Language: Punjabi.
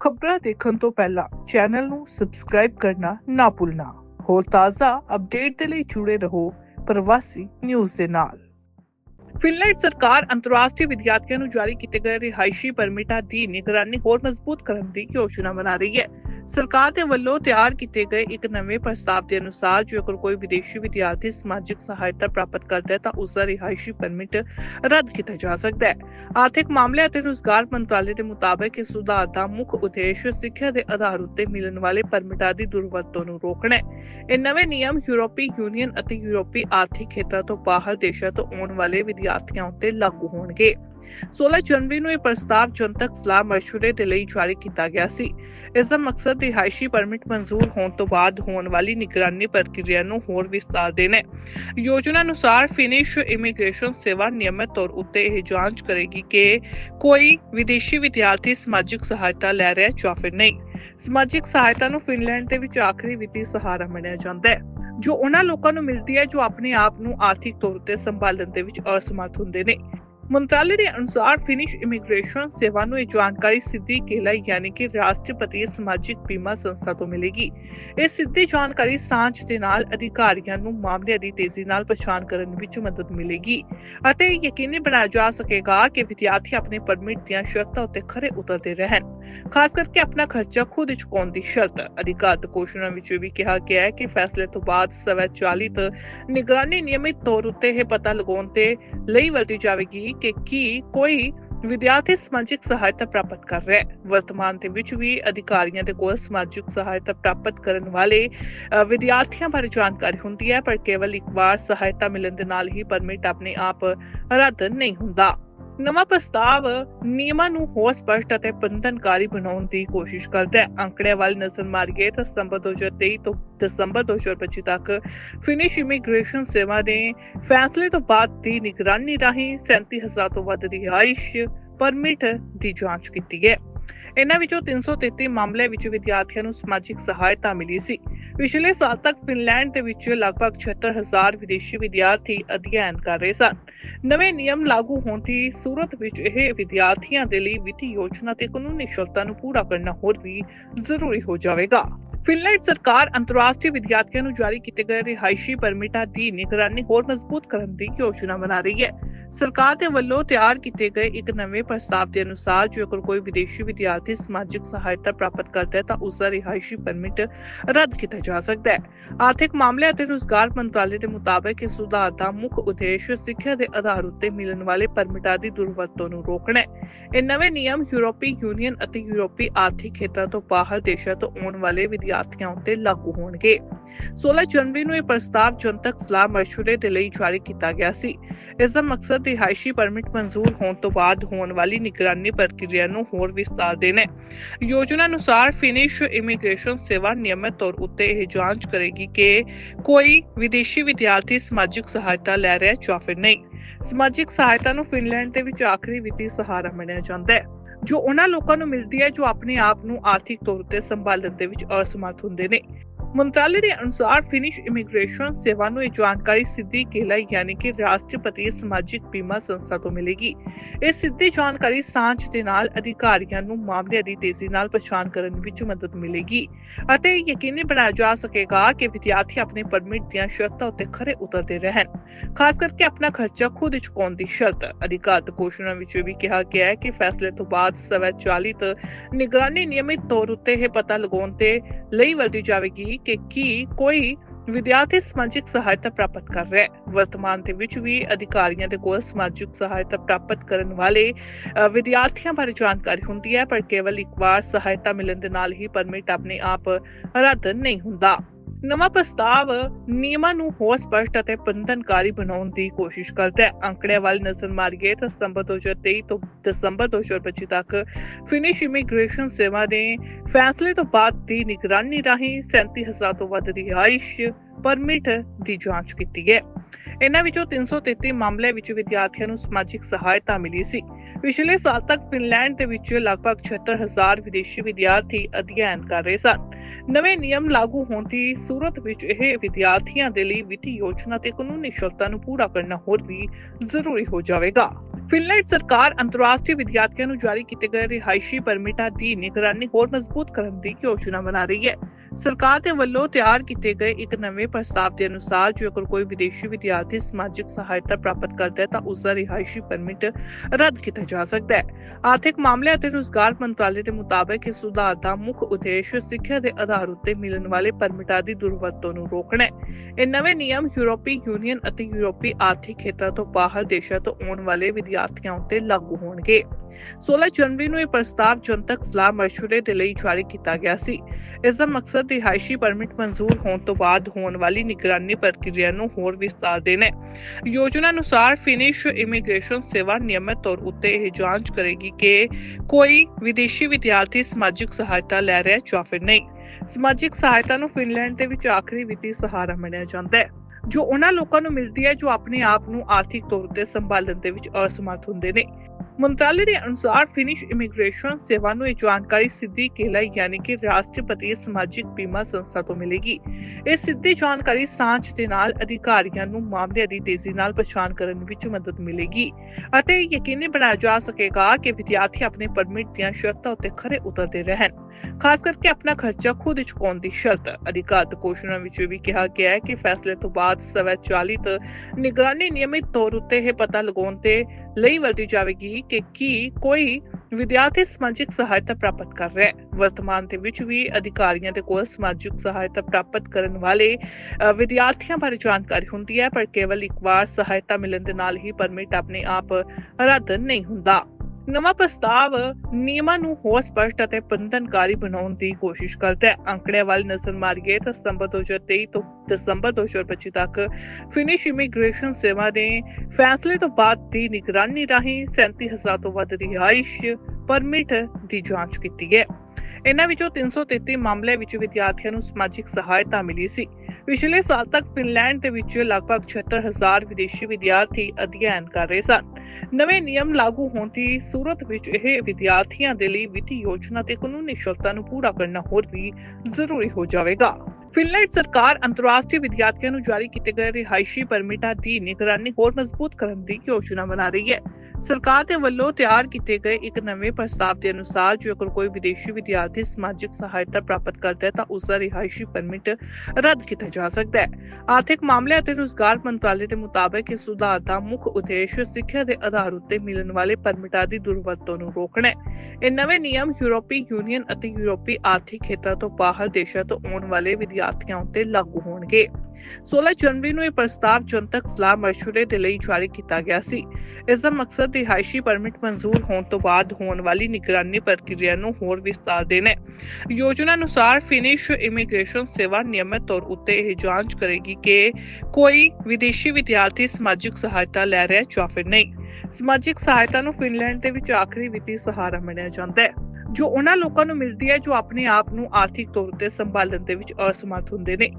ਖਬਰਾਂ ਦੇਖਣ ਤੋਂ ਪਹਿਲਾਂ ਚੈਨਲ ਨੂੰ ਸਬਸਕ੍ਰਾਈਬ ਕਰਨਾ ਨਾ ਭੁੱਲਣਾ। ਹੋਰ ਤਾਜ਼ਾ ਅਪਡੇਟ ਦੇ ਲਈ ਜੁੜੇ ਰਹੋ ਪ੍ਰਵਾਸੀ ਨਿਊਜ਼ ਦੇ ਨਾਲ। ਫਿਨਲੈਂਡ ਸਰਕਾਰ ਅੰਤਰਰਾਸ਼ਟਰੀ ਵਿਦਿਆਰਥੀਆਂ ਨੂੰ ਜਾਰੀ ਕੀਤੇ ਗਏ ਰਿਹਾਇਸ਼ੀ ਪਰਮਿਟਾਂ ਦੀ ਨਿਗਰਾਨੀ ਹੋਰ ਮਜ਼ਬੂਤ ਕਰਨ ਦੀ ਯੋਜਨਾ ਬਣਾ ਰਹੀ ਹੈ। ਸਰਕਾਰ ਦੇ ਵੱਲੋਂ ਤਿਆਰ ਕੀਤੇ ਗਏ ਇੱਕ ਨਵੇਂ ਪ੍ਰਸਤਾਵ ਦੇ ਅਨੁਸਾਰ ਜੇਕਰ ਕੋਈ ਵਿਦੇਸ਼ੀ ਵਿਦਿਆਰਥੀ ਸਮਾਜਿਕ ਸਹਾਇਤਾ ਪ੍ਰਾਪਤ ਕਰਦਾ ਹੈ, ਤਾਂ ਉਸ ਦਾ ਰਿਹਾਇਸ਼ੀ ਪਰਮਿਟ ਰੱਦ ਕੀਤਾ ਜਾ ਸਕਦਾ ਹੈ। ਆਰਥਿਕ ਮਾਮਲੇ ਅਤੇ ਰੁਜ਼ਗਾਰ ਮੰਤਰਾਲੇ ਦੇ ਮੁਤਾਬਕ ਇਸ ਸੁਧਾਰ ਦਾ ਮੁੱਖ ਉਦੇਸ਼ ਸਿੱਖਿਆ ਦੇ ਆਧਾਰ ਉੱਤੇ ਮਿਲਣ ਵਾਲੇ ਪਰਮਿਟਾਂ ਦੀ ਦੁਰਵਰਤੋਂ ਨੂੰ ਰੋਕਣਾ ਹੈ। ਇਹ ਨਵੇਂ ਨਿਯਮ ਯੂਰਪੀ ਯੂਨੀਅਨ ਅਤੇ ਯੂਰਪੀ ਆਰਥਿਕ ਖੇਤਰ ਤੋਂ ਬਾਹਰ ਦੇਸ਼ਾਂ ਤੋਂ ਆਉਣ ਵਾਲੇ ਵਿਦਿਆਰਥੀਆਂ ਉੱਤੇ ਲਾਗੂ ਹੋਣਗੇ। 16 ਜਨਵਰੀ ਨੂੰ ਇਹ ਪ੍ਰਸਤਾਵ ਜਨਤਕ ਸਲਾਹ ਮਸ਼ਵਰੇ ਦੇ ਲਈ ਜਾਰੀ ਕੀਤਾ ਗਿਆ ਸੀ। ਇਸ ਦਾ ਮਕਸਦ ਰਿਹਾਇਸ਼ੀ ਪਰਮਿਟ ਮਨਜ਼ੂਰ ਹੋਣ ਤੋਂ ਬਾਅਦ ਹੋਣ ਵਾਲੀ ਨਿਗਰਾਨੀ ਪ੍ਰਕਿਰਿਆ ਨੂੰ ਹੋਰ ਵਿਸਤਾਰ ਦੇਣਾ ਹੈ। ਯੋਜਨਾ ਅਨੁਸਾਰ ਫਿਨਿਸ਼ ਇਮੀਗ੍ਰੇਸ਼ਨ ਸੇਵਾ ਨਿਯਮਿਤ ਤੌਰ ਉੱਤੇ ਇਹ ਜਾਂਚ ਕਰੇਗੀ ਕਿ ਕੋਈ ਵਿਦੇਸ਼ੀ ਵਿਦਿਆਰਥੀ ਸਮਾਜਿਕ ਸਹਾਇਤਾ ਲੈ ਰਿਹਾ ਜਾਂ ਫਿਰ ਨਹੀਂ। ਸਮਾਜਿਕ ਸਹਾਇਤਾ ਨੂੰ ਫਿਨਲੈਂਡ ਦੇ ਵਿੱਚ ਆਖਰੀ ਵਿੱਤੀ ਸਹਾਰਾ ਮੰਨਿਆ ਜਾਂਦਾ ਹੈ, ਜੋ ਉਹਨਾਂ ਲੋਕਾਂ ਨੂੰ ਮਿਲਦੀ ਹੈ ਜੋ ਆਪਣੇ ਆਪ ਨੂੰ ਆਰਥਿਕ ਤੌਰ ਤੇ ਸੰਭਾਲਣ ਦੇ ਵਿੱਚ ਅਸਮਰਥ ਹੁੰਦੇ ਨੇ। ਮੰਤਰਾਲੇ ਦੇ ਅਨੁਸਾਰ ਫਿਨਿਸ਼ ਇਮੀਗ੍ਰੇਸ਼ਨ ਸੇਵਾ ਨੂੰ ਇਹ ਜਾਣਕਾਰੀ ਸਿੱਧੀ ਕੇਲਾ ਯਾਨੀ ਕਿ ਰਾਸ਼ਟਰਪਤੀ ਸਮਾਜਿਕ ਬੀਮਾ ਸੰਸਥਾ ਤੋਂ ਮਿਲੇਗੀ। ਇਹ ਸਿੱਧੀ ਜਾਣਕਾਰੀ ਸਾਂਝ ਦੇ ਨਾਲ ਅਧਿਕਾਰੀਆਂ ਨੂੰ ਮਾਮਲੇ ਦੀ ਤੇਜ਼ੀ ਨਾਲ ਪਛਾਣ ਕਰਨ ਵਿੱਚ ਮਦਦ ਮਿਲੇਗੀ ਅਤੇ ਯਕੀਨੀ ਬਣਾਇਆ ਜਾ ਸਕੇਗਾ ਕਿ ਵਿਦਿਆਰਥੀ ਆਪਣੇ ਪਰਮਿਟ ਦੀਆਂ ਸ਼ਰਤਾਂ ਉੱਤੇ ਖਰੇ ਉਤਰਦੇ ਰਹਿਣ। ਖਾਸ ਕਰਕੇ ਆਪਣਾ ਖਰਚਾ ਖੁਦ ਚੁਕਾਉਣ ਦੀ ਸ਼ਰਤ। ਅਧਿਕਾਰਤ ਘੋਸ਼ਣਾ ਵਿੱਚ ਵੀ ਕਿਹਾ ਗਿਆ ਹੈ ਕਿ ਫੈਸਲੇ ਤੋਂ ਬਾਅਦ ਸਵੈ ਚਾਲਿਤ ਨਿਗਰਾਨੀ ਨਿਯਮਿਤ ਤੌਰ ਉੱਤੇ ਇਹ ਪਤਾ ਲਗਾਉਣ ਤੇ ਲਈ ਵਰਤੀ ਜਾਵੇਗੀ ਕਿ ਕੀ ਕੋਈ ਵਿਦਿਆਰਥੀ ਸਮਾਜਿਕ ਸਹਾਇਤਾ ਪ੍ਰਾਪਤ ਕਰ ਰਿਹਾ ਹੈ। ਵਰਤਮਾਨ ਦੇ ਵਿੱਚ ਵੀ ਅਧਿਕਾਰੀਆਂ ਦੇ ਕੋਲ ਸਮਾਜਿਕ ਸਹਾਇਤਾ ਪ੍ਰਾਪਤ ਕਰਨ ਵਾਲੇ ਵਿਦਿਆਰਥੀਆਂ ਬਾਰੇ ਜਾਣਕਾਰੀ ਹੁੰਦੀ ਹੈ, ਪਰ ਕੇਵਲ ਇੱਕ ਵਾਰ ਸਹਾਇਤਾ ਮਿਲਣ ਦੇ ਨਾਲ ਹੀ ਪਰਮਿਟ ਆਪਣੇ ਆਪ ਰੱਦ ਨਹੀਂ ਹੁੰਦਾ। ਨਵਾਂ ਪ੍ਰਸਤਾਵ ਨਿਯਮਾਂ ਨੂੰ ਹੋਰ ਸਪਸ਼ਟ ਅਤੇ ਬੰਧਨਕਾਰੀ ਬਣਾਉਣ ਦੀ ਕੋਸ਼ਿਸ਼ ਕਰਦਾ ਹੈ। ਅੰਕੜਿਆਂ ਵੱਲ ਨਜ਼ਰ ਮਾਰੀਏ ਤਾਂ ਸਤੰਬਰ 2023 ਤੋਂ ਦਸੰਬਰ 2025 ਤੱਕ ਫਿਨਿਸ਼ ਇਮੀਗ੍ਰੇਸ਼ਨ ਸੇਵਾ ਦੇ ਫੈਸਲੇ ਤੋਂ ਬਾਅਦ ਦੀ ਨਿਗਰਾਨੀ ਰਾਹੀਂ 37000 ਤੋਂ ਵੱਧ ਰਿਹਾਇਸ਼ ਪਰਮਿਟ ਦੀ ਜਾਂਚ ਕੀਤੀ ਹੈ ਇਹਨਾਂ ਵਿੱਚੋਂ 333 ਮਾਮਲੇ ਵਿੱਚ ਵਿਦਿਆਰਥੀਆਂ ਨੂੰ ਸਮਾਜਿਕ ਸਹਾਇਤਾ ਮਿਲੀ ਸੀ। ਪਿਛਲੇ ਸਾਲ ਤੱਕ ਫਿਨਲੈਂਡ ਦੇ ਵਿੱਚ ਲਗਭਗ 76000 ਵਿਦੇਸ਼ੀ ਵਿਦਿਆਰਥੀ ਅਧਿਐਨ ਕਰ ਰਹੇ ਸਨ। ਨਵੇਂ ਨਿਯਮ ਲਾਗੂ ਹੋਣ ਦੀ ਸੂਰਤ ਵਿੱਚ ਇਹ ਵਿਦਿਆਰਥੀਆਂ ਦੇ ਲਈ ਵਿੱਤੀ ਯੋਜਨਾ ਤੇ ਕਾਨੂੰਨੀ ਸ਼ਰਤਾਂ ਨੂੰ ਪੂਰਾ ਕਰਨਾ ਹੋਰ ਵੀ ਜ਼ਰੂਰੀ ਹੋ ਜਾਵੇਗਾ। ਫਿਨਲੈਂਡ ਸਰਕਾਰ ਅੰਤਰਰਾਸ਼ਟਰੀ ਵਿਦਿਆਰਥੀਆਂ ਨੂੰ ਜਾਰੀ ਕੀਤੇ ਗਏ ਰਿਹਾਇਸ਼ੀ ਪਰਮਿਟਾਂ ਦੀ ਨਿਗਰਾਨੀ ਹੋਰ ਮਜ਼ਬੂਤ ਕਰਨ ਦੀ ਯੋਜਨਾ ਬਣਾ ਰਹੀ ਹੈ। ਸਰਕਾਰ ਦੇ ਵੱਲੋਂ ਤਿਆਰ ਕੀਤੇ ਗਏ ਇੱਕ ਨਵੇਂ ਪ੍ਰਸਤਾਵ ਦੇ ਅਨੁਸਾਰ ਜੇਕਰ ਕੋਈ ਵਿਦੇਸ਼ੀ ਵਿਦਿਆਰਥੀ ਸਮਾਜਿਕ ਸਹਾਇਤਾ ਪ੍ਰਾਪਤ ਕਰਦਾ ਹੈ, ਤਾਂ ਉਸ ਦਾ ਰਿਹਾਇਸ਼ੀ ਪਰਮਿਟ ਰੱਦ ਕੀਤਾ ਜਾ ਸਕਦਾ ਹੈ। ਆਰਥਿਕ ਮਾਮਲੇ ਅਤੇ ਰੁਜ਼ਗਾਰ ਮੰਤਰਾਲੇ ਦੇ ਮੁਤਾਬਕ ਇਸ ਸੁਧਾਰ ਦਾ ਮੁੱਖ ਉਦੇਸ਼ ਸਿੱਖਿਆ ਦੇ ਆਧਾਰ ਉੱਤੇ ਮਿਲਣ ਵਾਲੇ ਪਰਮਿਟਾਂ ਦੀ ਦੁਰਵਰਤੋਂ ਨੂੰ ਰੋਕਣਾ ਹੈ। ਇਹ ਨਵੇਂ ਨਿਯਮ ਯੂਰਪੀ ਯੂਨੀਅਨ ਅਤੇ ਯੂਰਪੀ ਆਰਥਿਕ ਖੇਤਰ ਤੋਂ ਬਾਹਰ ਦੇਸ਼ਾਂ ਤੋਂ ਆਉਣ ਵਾਲੇ ਵਿਦਿਆਰਥੀਆਂ ਉੱਤੇ ਲਾਗੂ ਹੋਣਗੇ। 16 ਜਨਵਰੀ ਨੂੰ ਇਹ ਪ੍ਰਸਤਾਵ ਜਨਤਕ ਸਲਾਹ ਮਸ਼ਵਰੇ ਦੇ ਲਈ ਜਾਰੀ ਕੀਤਾ ਗਿਆ ਸੀ। ਇਸ ਦਾ ਮਕਸਦ ਰਿਹਾਇਸ਼ੀ ਪਰਮਿਟ ਮਨਜ਼ੂਰ ਹੋਣ ਤੋਂ ਬਾਅਦ ਹੋਣ ਵਾਲੀ ਨਿਗਰਾਨੀ ਪ੍ਰਕਿਰਿਆ ਨੂੰ ਹੋਰ ਵਿਸਤਾਰ ਦੇਣਾ ਹੈ ਯੋਜਨਾ ਅਨੁਸਾਰ ਫਿਨਿਸ਼ ਇਮੀਗ੍ਰੇਸ਼ਨ ਸੇਵਾ ਨਿਯਮਿਤ ਤੌਰ ਉੱਤੇ ਇਹ ਜਾਂਚ ਕਰੇਗੀ ਕਿ ਕੋਈ ਵਿਦੇਸ਼ੀ ਵਿਦਿਆਰਥੀ ਸਮਾਜਿਕ ਸਹਾਇਤਾ ਲੈ ਰਿਹਾ ਜਾਂ ਫਿਰ ਨਹੀਂ। ਸਮਾਜਿਕ ਸਹਾਇਤਾ ਨੂੰ ਫਿਨਲੈਂਡ ਦੇ ਵਿੱਚ ਆਖਰੀ ਵਿੱਤੀ ਸਹਾਰਾ ਮੰਨਿਆ ਜਾਂਦਾ ਹੈ, ਜੋ ਉਹਨਾਂ ਲੋਕਾਂ ਨੂੰ ਮਿਲਦੀ ਹੈ ਜੋ ਆਪਣੇ ਆਪ ਨੂੰ ਆਰਥਿਕ ਤੌਰ ਤੇ ਸੰਭਾਲਣ ਦੇ ਵਿੱਚ ਅਸਮਰਥ ਹੁੰਦੇ ਨੇ। ਮੰਤਰਾਲੇ ਦੇ ਅਨੁਸਾਰ ਫਿਨਿਸ਼ ਇਮੀਗ੍ਰੇਸ਼ਨ ਸੇਵਾ ਨੂੰ ਇਹ ਜਾਣਕਾਰੀ ਸਿੱਧੀ ਕੇਲਾ ਯਾਨੀ ਕਿ ਰਾਸ਼ਟਰਪਤੀ ਸਮਾਜਿਕ ਬੀਮਾ ਸੰਸਥਾ ਤੋਂ ਮਿਲੇਗੀ। ਇਹ ਸਿੱਧੀ ਜਾਣਕਾਰੀ ਸਾਂਝ ਦੇ ਨਾਲ ਅਧਿਕਾਰੀਆਂ ਨੂੰ ਮਾਮਲੇ ਦੀ ਤੇਜ਼ੀ ਨਾਲ ਪਛਾਣ ਕਰਨ ਵਿੱਚ ਮਦਦ ਮਿਲੇਗੀ ਅਤੇ ਯਕੀਨੀ ਬਣਾਇਆ ਜਾ ਸਕੇਗਾ ਕਿ ਵਿਦਿਆਰਥੀ ਆਪਣੇ ਪਰਮਿਟ ਦੀਆਂ ਸ਼ਰਤਾਂ ਉੱਤੇ ਖਰੇ ਉਤਰਦੇ ਰਹਿਣ। ਖਾਸ ਕਰਕੇ ਆਪਣਾ ਖਰਚਾ ਖੁਦ ਚੁਕਾਉਣ ਦੀ ਸ਼ਰਤ। ਅਧਿਕਾਰਤ ਘੋਸ਼ਣਾ ਵਿੱਚ ਵੀ ਕਿਹਾ ਗਿਆ ਹੈ ਕਿ ਫੈਸਲੇ ਤੋਂ ਬਾਅਦ ਸਵੈਚਾਲਿਤ ਨਿਗਰਾਨੀ ਨਿਯਮਿਤ ਤੌਰ ਉੱਤੇ ਇਹ ਪਤਾ ਲਗਾਉਣ ਤੇ ਲਈ ਵਰਤੀ ਜਾਵੇਗੀ ਕਿ ਕੀ ਕੋਈ ਵਿਦਿਆਰਥੀ ਸਮਾਜਿਕ ਸਹਾਇਤਾ ਪ੍ਰਾਪਤ ਕਰ ਰਿਹਾ ਹੈ। ਵਰਤਮਾਨ ਦੇ ਵਿੱਚ ਵੀ ਅਧਿਕਾਰੀਆਂ ਦੇ ਕੋਲ ਸਮਾਜਿਕ ਸਹਾਇਤਾ ਪ੍ਰਾਪਤ ਕਰਨ ਵਾਲੇ ਵਿਦਿਆਰਥੀਆਂ ਬਾਰੇ ਜਾਣਕਾਰੀ ਹੁੰਦੀ ਹੈ, ਪਰ ਕੇਵਲ ਇੱਕ ਵਾਰ ਸਹਾਇਤਾ ਮਿਲਣ ਦੇ ਨਾਲ ਹੀ ਪਰਮਿਟ ਆਪਣੇ ਆਪ ਰੱਦ ਨਹੀਂ ਹੁੰਦਾ। ਨਵਾਂ ਪ੍ਰਸਤਾਵ ਨਿਯਮਾਂ ਨੂੰ ਹੋਰ ਸਪਸ਼ਟ ਅਤੇ ਬੰਧਨਕਾਰੀ ਬਣਾਉਣ ਦੀ ਕੋਸ਼ਿਸ਼ ਕਰਦਾ ਹੈ। ਅੰਕੜਿਆਂ ਵੱਲ ਨਜ਼ਰ ਮਾਰੀਏ ਤਾਂ ਸਤੰਬਰ 2023 ਤੋਂ ਦਸੰਬਰ 2025 ਤੱਕ ਫਿਨਿਸ਼ ਇਮੀਗ੍ਰੇਸ਼ਨ ਸੇਵਾ ਦੇ ਫੈਸਲੇ ਤੋਂ ਬਾਅਦ ਦੀ ਨਿਗਰਾਨੀ ਰਾਹੀਂ 37000 ਤੋਂ ਵੱਧ ਰਿਹਾਇਸ਼ ਪਰਮਿਟ ਦੀ ਜਾਂਚ ਕੀਤੀ ਹੈ। ਇਹਨਾਂ ਵਿੱਚੋਂ 333 ਮਾਮਲੇ ਵਿੱਚ ਵਿਦਿਆਰਥੀਆਂ ਨੂੰ ਸਮਾਜਿਕ ਸਹਾਇਤਾ ਮਿਲੀ ਸੀ। ਪਿਛਲੇ ਸਾਲ ਤੱਕ ਫਿਨਲੈਂਡ ਦੇ ਵਿੱਚ ਲਗਭਗ 76000 ਵਿਦੇਸ਼ੀ ਵਿਦਿਆਰਥੀ ਅਧਿਐਨ ਕਰ ਰਹੇ ਸਨ। ਨਵੇਂ ਨਿਯਮ ਲਾਗੂ ਹੋਣ ਦੀ ਸੂਰਤ ਵਿੱਚ ਇਹ ਵਿਦਿਆਰਥੀਆਂ ਦੇ ਲਈ ਵਿੱਤੀ ਯੋਜਨਾ ਤੇ ਕਾਨੂੰਨੀ ਸ਼ਰਤਾਂ ਨੂੰ ਪੂਰਾ ਕਰਨਾ ਹੋਰ ਵੀ ਜ਼ਰੂਰੀ ਹੋ ਜਾਵੇਗਾ। ਫਿਨਲੈਂਡ ਸਰਕਾਰ ਅੰਤਰਰਾਸ਼ਟਰੀ ਵਿਦਿਆਰਥੀਆਂ ਨੂੰ ਜਾਰੀ ਕੀਤੇ ਗਏ ਰਿਹਾਇਸ਼ੀ ਪਰਮਿਟਾਂ ਦੀ ਨਿਗਰਾਨੀ ਹੋਰ ਮਜ਼ਬੂਤ ਕਰਨ ਦੀ ਯੋਜਨਾ ਬਣਾ ਰਹੀ ਹੈ। ਸਰਕਾਰ ਦੇ ਵੱਲੋਂ ਤਿਆਰ ਕੀਤੇ ਗਏ ਇੱਕ ਨਵੇਂ ਪ੍ਰਸਤਾਵ ਦੇ ਅਨੁਸਾਰ ਜੇਕਰ ਕੋਈ ਵਿਦੇਸ਼ੀ ਵਿਦਿਆਰਥੀ ਸਮਾਜਿਕ ਸਹਾਇਤਾ ਪ੍ਰਾਪਤ ਕਰਦਾ ਹੈ ਤਾਂ ਉਸ ਦਾ ਰਿਹਾਇਸ਼ੀ ਪਰਮਿਟ ਰੱਦ ਕੀਤਾ ਜਾ ਸਕਦਾ ਹੈ। ਆਰਥਿਕ ਮਾਮਲੇ ਅਤੇ ਰੁਜ਼ਗਾਰ ਮੰਤਰਾਲੇ ਦੇ ਮੁਤਾਬਕ ਇਸ ਸੁਧਾਰ ਦਾ ਮੁੱਖ ਉਦੇਸ਼ ਸਿੱਖਿਆ ਦੇ ਆਧਾਰ ਉੱਤੇ ਮਿਲਣ ਵਾਲੇ ਪਰਮਿਟਾਂ ਦੀ ਦੁਰਵਰਤੋਂ ਨੂੰ ਰੋਕਣਾ ਹੈ। ਇਹ ਨਵੇਂ ਨਿਯਮ ਯੂਰਪੀ ਯੂਨੀਅਨ ਅਤੇ ਯੂਰਪੀ ਆਰਥਿਕ ਖੇਤਰ ਤੋਂ ਬਾਹਰ ਦੇਸ਼ਾਂ ਤੋਂ ਆਉਣ ਵਾਲੇ ਵਿਦਿਆਰਥੀਆਂ ਉੱਤੇ ਲਾਗੂ ਹੋਣਗੇ। 16 ਜਨਵਰੀ ਨੂੰ ਇਹ ਪ੍ਰਸਤਾਵ ਜਨਤਕ ਸਲਾਹ ਮਸ਼ਵਰੇ ਦੇ ਲਈ ਜਾਰੀ ਕੀਤਾ ਗਿਆ ਸੀ। ਇਸ ਦਾ ਮਕਸਦ ਰਿਹਾਇਸ਼ੀ ਪਰਮਿਟ ਮਨਜ਼ੂਰ ਹੋਣ ਤੋਂ ਬਾਅਦ ਹੋਣ ਵਾਲੀ ਨਿਗਰਾਨੀ ਪ੍ਰਕਿਰਿਆ ਨੂੰ ਹੋਰ ਵਿਸਤਾਰ ਦੇਣਾ ਹੈ ਯੋਜਨਾ ਅਨੁਸਾਰ ਫਿਨਿਸ਼ ਇਮੀਗ੍ਰੇਸ਼ਨ ਸੇਵਾ ਨਿਯਮਿਤ ਤੌਰ ਉੱਤੇ ਇਹ ਜਾਂਚ ਕਰੇਗੀ ਕਿ ਕੋਈ ਵਿਦੇਸ਼ੀ ਵਿਦਿਆਰਥੀ ਸਮਾਜਿਕ ਸਹਾਇਤਾ ਲੈ ਰਿਹਾ ਹੈ ਜਾਂ ਫਿਰ ਨਹੀਂ। ਸਮਾਜਿਕ ਸਹਾਇਤਾ ਨੂੰ ਫਿਨਲੈਂਡ ਦੇ ਵਿੱਚ ਆਖਰੀ ਵਿੱਤੀ ਸਹਾਰਾ ਮੰਨਿਆ ਜਾਂਦਾ ਹੈ, ਜੋ ਉਹਨਾਂ ਲੋਕਾਂ ਨੂੰ ਮਿਲਦੀ ਹੈ ਜੋ ਆਪਣੇ ਆਪ ਨੂੰ ਆਰਥਿਕ ਤੌਰ ਤੇ ਸੰਭਾਲਣ ਦੇ ਵਿੱਚ ਅਸਮਰਥ ਹੁੰਦੇ ਨੇ। ਮੰਤਰਾਲੇ ਦੇ ਅਨੁਸਾਰ ਫਿਨਿਸ਼ ਇਮੀਗ੍ਰੇਸ਼ਨ ਸੇਵਾ ਨੂੰ ਇਹ ਜਾਣਕਾਰੀ ਸਿੱਧੀ ਕੇਲਾ ਯਾਨੀ ਕਿ ਰਾਸ਼ਟਰਪਤੀ ਸਮਾਜਿਕ ਬੀਮਾ ਸੰਸਥਾ ਤੋਂ ਮਿਲੇਗੀ। ਇਹ ਸਿੱਧੀ ਜਾਣਕਾਰੀ ਸਾਂਝ ਦੇ ਨਾਲ ਅਧਿਕਾਰੀਆਂ ਨੂੰ ਮਾਮਲੇ ਦੀ ਤੇਜ਼ੀ ਨਾਲ ਪਛਾਣ ਕਰਨ ਵਿੱਚ ਮਦਦ ਮਿਲੇਗੀ ਅਤੇ ਯਕੀਨੀ ਬਣਾਇਆ ਜਾ ਸਕੇਗਾ ਕਿ ਵਿਦਿਆਰਥੀ ਆਪਣੇ ਪਰਮਿਟ ਦੀਆਂ ਸ਼ਰਤਾਂ ਉੱਤੇ ਖਰੇ ਉਤਰਦੇ ਰਹਿਣ। ਖਾਸ ਕਰਕੇ ਆਪਣਾ ਖਰਚਾ ਖੁਦ ਚੁਕਾਉਣ ਦੀ ਸ਼ਰਤ ਅਧਿਕਾਰਤ ਘੋਸ਼ਣਾ ਵਿੱਚ ਵੀ ਕਿਹਾ ਗਿਆ ਹੈ ਕਿ ਫੈਸਲੇ ਤੋਂ ਬਾਅਦ ਸਵੈਚਾਲਿਤ ਨਿਗਰਾਨੀ ਨਿਯਮਿਤ ਤੌਰ ਉੱਤੇ ਇਹ ਪਤਾ ਲਗਾਉਣ ਤੇ ਲਈ ਵਰਤੀ ਜਾਵੇਗੀ ਕਿ ਕੀ ਕੋਈ ਵਿਦਿਆਰਥੀ ਸਮਾਜਿਕ ਸਹਾਇਤਾ ਪ੍ਰਾਪਤ ਕਰ ਰਿਹਾ ਹੈ। ਵਰਤਮਾਨ ਦੇ ਵਿੱਚ ਵੀ ਅਧਿਕਾਰੀਆਂ ਦੇ ਕੋਲ ਸਮਾਜਿਕ ਸਹਾਇਤਾ ਪ੍ਰਾਪਤ ਕਰਨ ਵਾਲੇ ਵਿਦਿਆਰਥੀਆਂ ਬਾਰੇ ਜਾਣਕਾਰੀ ਹੁੰਦੀ ਹੈ, ਪਰ ਕੇਵਲ ਇੱਕ ਵਾਰ ਸਹਾਇਤਾ ਮਿਲਣ ਦੇ ਨਾਲ ਹੀ ਪਰਮਿਟ ਆਪਣੇ ਆਪ ਰੱਦ ਨਹੀਂ ਹੁੰਦਾ। ਨਵਾਂ ਪ੍ਰਸਤਾਵ ਨਿਯਮਾਂ ਨੂੰ ਹੋਰ ਸਪਸ਼ਟ ਅਤੇ ਬੰਧਨਕਾਰੀ ਬਣਾਉਣ ਦੀ ਕੋਸ਼ਿਸ਼ ਕਰਦਾ ਹੈ। ਅੰਕੜਿਆਂ ਵੱਲ ਨਜ਼ਰ ਮਾਰੀਏ ਤਾਂ ਸਤੰਬਰ 2023 ਤੋਂ ਦਸੰਬਰ 2025 ਤੱਕ ਫਿਨਿਸ਼ ਇਮੀਗ੍ਰੇਸ਼ਨ ਸੇਵਾ ਦੇ ਫੈਸਲੇ ਤੋਂ ਬਾਅਦ ਦੀ ਨਿਗਰਾਨੀ ਰਾਹੀਂ 37000 ਤੋਂ ਵੱਧ ਰਿਹਾਇਸ਼ ਪਰਮਿਟ ਦੀ ਜਾਂਚ ਕੀਤੀ ਹੈ ਇਹਨਾਂ ਵਿੱਚੋਂ 333 ਮਾਮਲੇ ਵਿੱਚ ਵਿਦਿਆਰਥੀਆਂ ਨੂੰ ਸਮਾਜਿਕ ਸਹਾਇਤਾ ਮਿਲੀ ਸੀ। ਪਿਛਲੇ ਸਾਲ ਤੱਕ ਫਿਨਲੈਂਡ ਦੇ ਵਿੱਚ ਲਗਭਗ 76000 ਵਿਦੇਸ਼ੀ ਵਿਦਿਆਰਥੀ ਅਧਿਐਨ ਕਰ ਰਹੇ ਸਨ। ਨਵੇਂ ਨਿਯਮ ਲਾਗੂ ਹੋਣ ਦੀ ਸੂਰਤ ਵਿੱਚ ਇਹ ਵਿਦਿਆਰਥੀਆਂ ਦੇ ਲਈ ਵਿੱਤੀ ਯੋਜਨਾ ਤੇ ਕਾਨੂੰਨੀ ਸ਼ਰਤਾਂ ਨੂੰ ਪੂਰਾ ਕਰਨਾ ਹੋਰ ਵੀ ਜ਼ਰੂਰੀ ਹੋ ਜਾਵੇਗਾ। ਫਿਨਲੈਂਡ ਸਰਕਾਰ ਅੰਤਰਰਾਸ਼ਟਰੀ ਵਿਦਿਆਰਥੀਆਂ ਨੂੰ ਜਾਰੀ ਕੀਤੇ ਗਏ ਰਿਹਾਇਸ਼ੀ ਪਰਮਿਟਾਂ ਦੀ ਨਿਗਰਾਨੀ ਹੋਰ ਮਜ਼ਬੂਤ ਕਰਨ ਦੀ ਯੋਜਨਾ ਬਣਾ ਰਹੀ ਹੈ। ਸਰਕਾਰ ਦੇ ਵੱਲੋਂ ਤਿਆਰ ਕੀਤੇ ਗਏ ਇੱਕ ਨਵੇਂ ਪ੍ਰਸਤਾਵ ਦੇ ਅਨੁਸਾਰ ਜੇਕਰ ਕੋਈ ਵਿਦੇਸ਼ੀ ਵਿਦਿਆਰਥੀ ਸਮਾਜਿਕ ਸਹਾਇਤਾ ਪ੍ਰਾਪਤ ਕਰਦਾ ਹੈ ਤਾਂ ਉਸ ਦਾ ਰਿਹਾਇਸ਼ੀ ਪਰਮਿਟ ਰੱਦ ਕੀਤਾ ਜਾ ਸਕਦਾ ਹੈ। ਆਰਥਿਕ ਮਾਮਲੇ ਅਤੇ ਰੁਜ਼ਗਾਰ ਮੰਤਰਾਲੇ ਦੇ ਮੁਤਾਬਕ ਇਸ ਸੁਧਾਰ ਦਾ ਮੁੱਖ ਉਦੇਸ਼ ਸਿੱਖਿਆ ਦੇ ਆਧਾਰ ਉੱਤੇ ਮਿਲਣ ਵਾਲੇ ਪਰਮਿਟਾਂ ਦੀ ਦੁਰਵਰਤੋਂ ਨੂੰ ਰੋਕਣਾ ਹੈ। ਇਹ ਨਵੇਂ ਨਿਯਮ ਯੂਰਪੀ ਯੂਨੀਅਨ ਅਤੇ ਯੂਰਪੀ ਆਰਥਿਕ ਖੇਤਰ ਤੋਂ ਬਾਹਰ ਦੇਸ਼ਾਂ ਤੋਂ ਆਉਣ ਵਾਲੇ ਵਿਦਿਆਰਥੀਆਂ ਉੱਤੇ ਲਾਗੂ ਹੋਣਗੇ। 16 ਜਨਵਰੀ ਨੂੰ ਇਹ ਪ੍ਰਸਤਾਵ ਜਨਤਕ ਸਲਾਹ ਮਸ਼ਵਰੇ ਦੇ ਲਈ ਜਾਰੀ ਕੀਤਾ ਗਿਆ ਸੀ। ਇਸ ਦਾ ਮਕਸਦ ਰਿਹਾਇਸ਼ੀ ਪਰਮਿਟ ਮਨਜ਼ੂਰ ਹੋਣ ਤੋਂ ਬਾਅਦ ਹੋਣ ਵਾਲੀ ਨਿਗਰਾਨੀ ਪ੍ਰਕਿਰਿਆ ਨੂੰ ਹੋਰ ਵਿਸਤਾਰ ਦੇਣਾ ਹੈ। ਯੋਜਨਾ ਅਨੁਸਾਰ ਫਿਨਿਸ਼ ਇਮੀਗ੍ਰੇਸ਼ਨ ਸੇਵਾ ਨਿਯਮਿਤ ਤੌਰ ਉੱਤੇ ਇਹ ਜਾਂਚ ਕਰੇਗੀ ਕਿ ਕੋਈ ਵਿਦੇਸ਼ੀ ਵਿਦਿਆਰਥੀ ਸਮਾਜਿਕ ਸਹਾਇਤਾ ਲੈ ਰਿਹਾ ਜਾਂ ਫਿਰ ਨਹੀਂ। ਸਮਾਜਿਕ ਸਹਾਇਤਾ ਨੂੰ ਫਿਨਲੈਂਡ ਦੇ ਵਿੱਚ ਆਖਰੀ ਵਿੱਤੀ ਸਹਾਰਾ ਮੰਨਿਆ ਜਾਂਦਾ ਹੈ, ਜੋ ਉਹਨਾਂ ਲੋਕਾਂ ਨੂੰ ਮਿਲਦੀ ਹੈ ਜੋ ਆਪਣੇ ਆਪ ਨੂੰ ਆਰਥਿਕ ਤੌਰ ਤੇ ਸੰਭਾਲਣ ਦੇ ਵਿੱਚ ਅਸਮਰਥ ਹੁੰਦੇ ਨੇ।